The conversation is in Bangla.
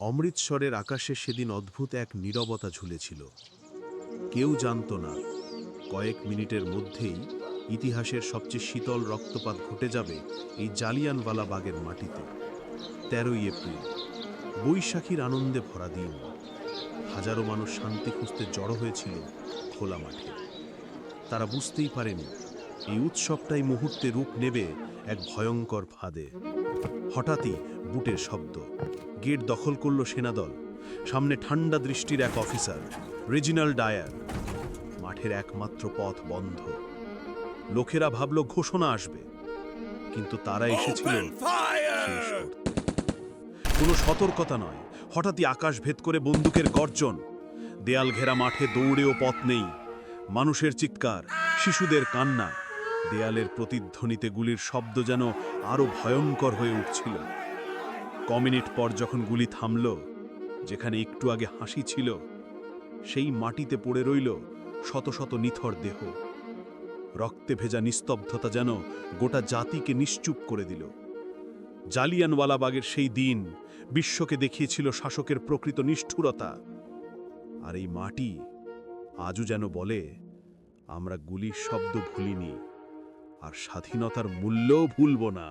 অমৃতসরের আকাশে সেদিন অদ্ভুত এক নীরবতা ঝুলেছিল। কেউ জানত না, কয়েক মিনিটের মধ্যেই ইতিহাসের সবচেয়ে শীতল রক্তপাত ঘটে যাবে এই জালিয়ানওয়ালা বাগের মাটিতে। তেরোই এপ্রিল, বৈশাখীর আনন্দে ভরা দিন। হাজারো মানুষ শান্তি খুঁজতে জড়ো হয়েছিল খোলা মাঠে। তারা বুঝতেই পারেনি এই উৎসবটাই মুহূর্তে রূপ নেবে এক ভয়ঙ্কর ফাঁদে। হঠাৎই বুটের শব্দ। গেট দখল করল সেনাদল। সামনে ঠান্ডা দৃষ্টির এক অফিসার রেজিনাল ডায়ার। মাঠের একমাত্র পথ বন্ধ। লোকেরা ভাবল ঘোষণা আসবে। কিন্তু তারা এসেছিল শেষ করতে। কোনো সতর্কতা নয়। হঠাৎই আকাশ ভেদ করে বন্দুকের গর্জন। দেয়াল ঘেরা মাঠে দৌড়েও পথ নেই। মানুষের চিৎকার শিশুদের কান্না। দেয়ালের প্রতিধ্বনিতে গুলির শব্দ যেন আরও ভয়ঙ্কর হয়ে উঠছিল। ক মিনিট পর যখন গুলি থামল, যেখানে একটু আগে হাসি ছিল, সেই মাটিতে পড়ে রইল শত শত নিথর দেহ। রক্তে ভেজা নিস্তব্ধতা যেন গোটা জাতিকে নিশ্চুপ করে দিল। জালিয়ানওয়ালাবাগের সেই দিন বিশ্বকে দেখিয়েছিল শাসকের প্রকৃত নিষ্ঠুরতা। আর এই মাটি আজও যেন বলে, আমরা গুলির শব্দ ভুলিনি। আর স্বাধীনতার মূল্যও ভুলব না।